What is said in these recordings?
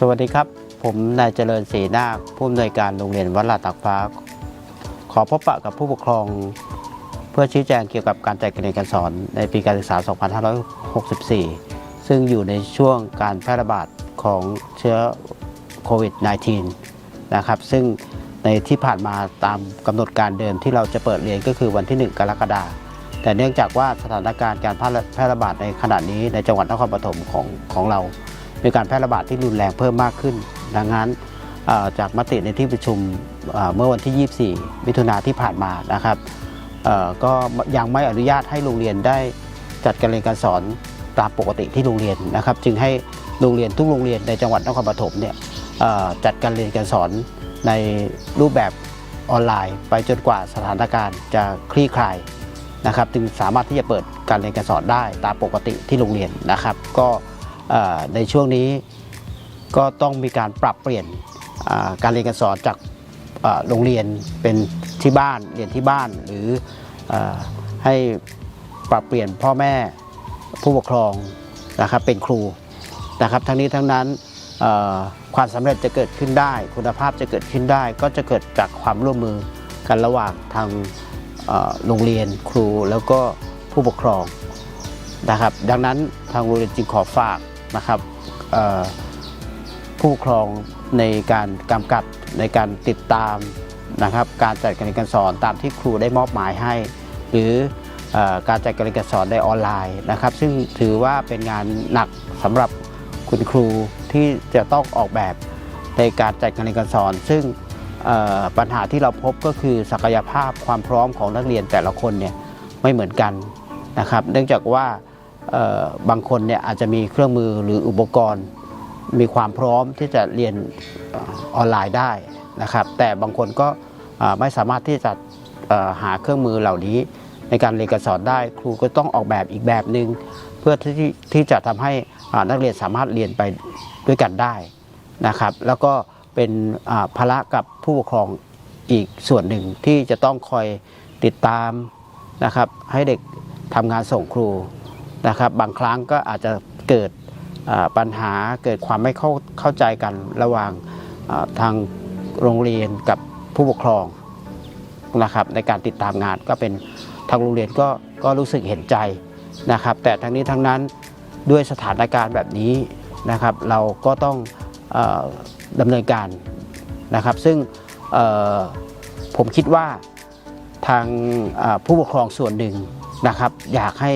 สวัสดีครับ ผมนายเจริญศรีนาคผู้อำนวยการโรงเรียนวัดลาดตากฟ้า ขอพบปะกับผู้ปกครอง เพื่อชี้แจงเกี่ยวกับการจัดการเรียนการสอนในปีการศึกษา 2564 ซึ่งอยู่ในช่วงการแพร่ระบาดของเชื้อโควิด -19 นะครับ ซึ่งในที่ผ่านมาตามกำหนดการเดิมที่เราจะเปิดเรียนก็คือวันที่ 1 กรกฎาคมแต่เนื่องจากว่าสถานการณ์การแพร่ระบาดในขณะนี้ในจังหวัดนครปฐมของของเรา มีการแพร่ระบาดที่รุนแรงเพิ่มมากขึ้น ดังนั้นจากมติในที่ประชุมเมื่อวันที่ 24 มิถุนาที่ผ่านมานะครับก็ยังไม่อนุญาตให้โรงเรียนได้จัดการเรียนการสอนตามปกติที่โรงเรียนนะครับ จึงให้โรงเรียนทุกโรงเรียนในจังหวัดนครปฐมเนี่ยจัดการเรียนการสอนในรูปแบบออนไลน์ ไปจนกว่าสถานการณ์จะคลี่คลายนะครับ จึงสามารถที่จะเปิดการเรียนการสอนได้ตามปกติที่โรงเรียนนะครับ ก็ ในช่วงนี้ก็ต้องมีการปรับเปลี่ยนการเรียนการสอนจากโรงเรียนเป็นที่บ้านเรียนที่บ้านหรืออให้ปรับเปลี่ยนพ่อแม่ผู้ปกครองนะครับเป็นครูนะครับ ทั้งนี้ทั้งนั้นความสำเร็จจะเกิดขึ้นได้ คุณภาพจะเกิดขึ้นได้ ก็จะเกิดจากความร่วมมือกันระหว่างทางโรงเรียนครูแล้วก็ผู้ปกครองนะครับ ดังนั้นทางโรงเรียนจึงขอฝาก นะครับผู้ครองในการกำกับในการติดตามนะครับการจัดการเรียนการสอนตามที่ครูได้มอบหมายให้ หรืออการจัดการเรียนการสอนในออนไลน์นะครับ ซึ่งถือว่าเป็นงานหนักสำหรับคุณครูที่จะต้องออกแบบในการจัดการเรียนการสอน ซึ่งปัญหาที่เราพบก็คือศักยภาพความพร้อมของนักเรียนแต่ละคนเนี่ยไม่เหมือนกันนะครับ เนื่องจากว่า บางคนเนี่ยอาจจะมีเครื่องมือหรืออุปกรณ์ มีความพร้อมที่จะเรียนออนไลน์ได้นะครับ แต่บางคนก็ไม่สามารถที่จะหาเครื่องมือเหล่านี้ ในการเรียนการสอนได้ ครูก็ต้องออกแบบอีกแบบหนึ่งเพื่อที่ที่จะทำให้นักเรียนสามารถเรียนไปด้วยกันได้นะครับ แล้วก็เป็นภาระกับผู้ปกครองอีกส่วนหนึ่งที่จะต้องคอยติดตามนะครับ ให้เด็กทำงานส่งครู นะครับ บางครั้งก็อาจจะเกิดปัญหาเกิดความไม่เข้าเข้าใจกันระหว่างทางโรงเรียนกับผู้ปกครองนะครับในการติดตามงานก็เป็นทางโรงเรียนก็ก็รู้สึกเห็นใจนะครับ แต่ทั้งนี้ทั้งนั้นด้วยสถานการณ์แบบนี้นะครับ เราก็ต้องอดำเนินการนะครับ ซึ่งผมคิดว่าทางผู้ปกครองส่วนหนึ่ง นะครับ อยากให้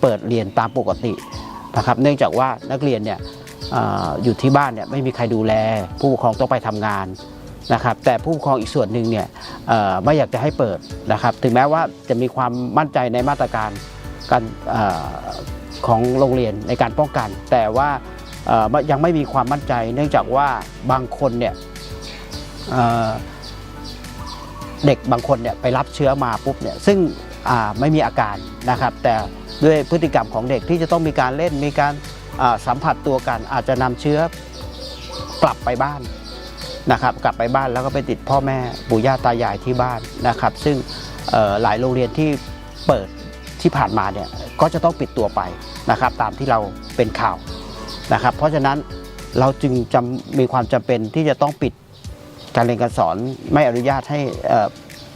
เปิดเรียนตามปกตินะครับ เนื่องจากว่านักเรียนเนี่ยออยู่ที่บ้านเนี่ยไม่มีใครดูแล ผู้ปกครองต้องไปทำงานนะครับแต่ผู้ปกครองอีกส่วนหนึ่งเนี่ยไม่อยากจะให้เปิดนะครับ ถึงแม้ว่าจะมีความมั่นใจในมาตรการการอของโรงเรียนในการป้องกัน แต่ว่ายังไม่มีความมั่นใจ เนื่องจากว่าบางคนเนี่ยเด็กบางคนเนี่ยไปรับเชื้อมาปุ๊บเนี่ยซึ่ง ไม่มีอาการนะครับ แต่ด้วยพฤติกรรมของเด็กที่จะต้องมีการเล่นมีการสัมผัสตัวกัน อาจจะนำเชื้อกลับไปบ้านนะครับ กลับไปบ้านแล้วก็ไปติดพ่อแม่ปู่ย่าตายายที่บ้านนะครับ ซึ่งหลายโรงเรียนที่เปิดที่ผ่านมาเนี่ยก็จะต้องปิดตัวไปนะครับ ตามที่เราเป็นข่าวนะครับ เพราะฉะนั้นเราจึงจำมีความจำเป็นที่จะต้องปิดการเรียนการสอนไม่อนุญาตให้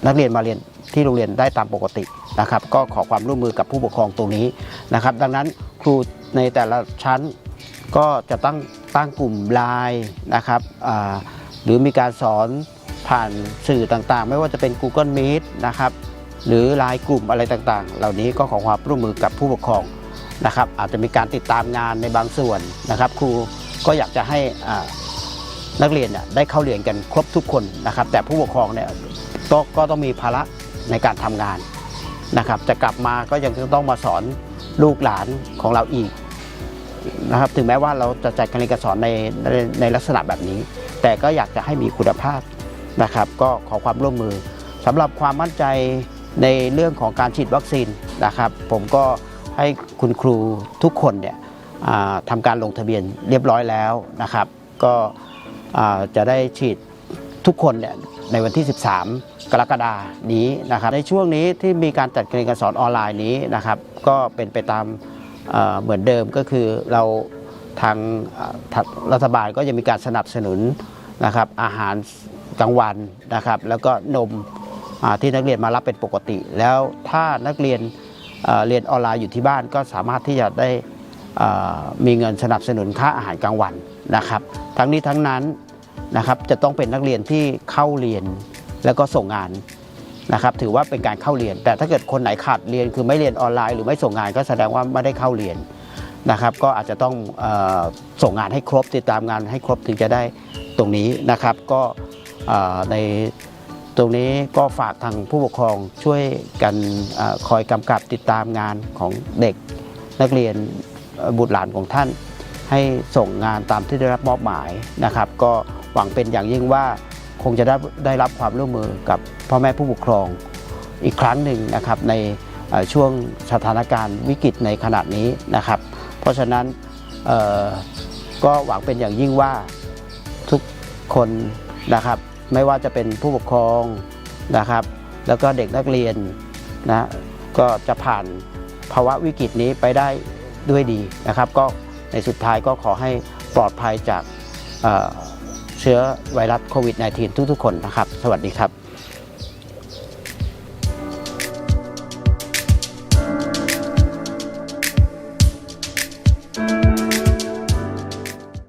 นักเรียนมาเรียน ที่โรงเรียนได้ตามปกตินะครับ ก็ขอความร่วมมือกับผู้ปกครองตรงนี้นะครับ ดังนั้นครูในแต่ละชั้นก็จะตั้งตั้งกลุ่มไลน์นะครับหรือมีการสอนผ่านสื่อต่างๆ ไม่ว่าจะเป็น Google Meet นะครับหรือไลน์กลุ่มอะไรต่างๆ เหล่านี้ก็ขอความร่วมมือกับผู้ปกครองนะครับ อาจจะมีการติดตามงานในบางส่วนนะครับ ครูก็อยากจะให้นักเรียนได้เข้าเรียนกันครบทุกคนนะครับ แต่ผู้ปกครองเนี่ยก็ต้องมีภาระ ในการทำงานนะครับจะกลับมาก็ยังต้องมาสอนลูกหลานของเราอีกนะครับถึงแม้ว่าเราจะจัดการเรียนการสอนในในในลักษณะแบบนี้ แต่ก็อยากจะให้มีคุณภาพนะครับ ก็ขอความร่วมมือสำหรับความมั่นใจในเรื่องของการฉีดวัคซีนนะครับ ผมก็ให้คุณครูทุกคนเนี่ยทำการลงทะเบียนเรียบร้อยแล้วนะครับ ก็จะได้ฉีดทุกคนเนี่ย ในวันที่ 13 กรกฎานี้นะครับ ในช่วงนี้ที่มีการจัดการเรียนการสอนออนไลน์นี้นะครับ ก็เป็นไปตามเเหมือนเดิมก็คือเราทางรัฐบาลก็จะมีการสนับสนุนนะครับอาหารกลางวันนะครับ แล้วก็นมที่นักเรียนมารับเป็นปกติ แล้วถ้านักเรียนเเรียนออนไลน์อยู่ที่บ้านก็สามารถที่จะได้มีเงินสนับสนุนค่าอาหารกลางวันนะครับ ทั้งนี้ทั้งนั้น นะครับจะต้องเป็นนักเรียนที่เข้าเรียนแล้วก็ส่งงานนะครับถือว่าเป็นการเข้าเรียน แต่ถ้าเกิดคนไหนขาดเรียนคือไม่เรียนออนไลน์หรือไม่ส่งงานก็แสดงว่าไม่ได้เข้าเรียนนะครับ ก็อาจจะต้องออส่งงานให้ครบติดตามงานให้ครบถึงจะได้ตรงนี้นะครับ ก็ในตรงนี้ก็ฝากทางผู้ปกครองช่วยกันอคอยกำกับติดตามงานของเด็กนักเรียนบุตรหลานของท่าน ให้ส่งงานตามที่ได้รับมอบหมายนะครับ ก็ วังเป็นอย่างยิ่งว่าคงจะได้ได้รับความร่วมมือกับพ่อแม่ผู้ปกครองอีกครั้งหนึ่งนะครับในช่วงสถานการณ์วิกฤตในขณะนี้นะครับ เพราะฉะนั้นก็หวังเป็นอย่างยิ่งว่าทุกคนนะครับไม่ว่าจะเป็นผู้ปกครองนะครับ แล้วก็เด็กนักเรียนนะก็จะผ่านภาวะวิกฤตนี้ไปได้ด้วยดีนะครับ ก็ในสุดท้ายก็ขอให้ปลอดภัยจาก เชื้อไวรัสโควิด -19 ทุกๆคนนะครับ สวัสดีครับ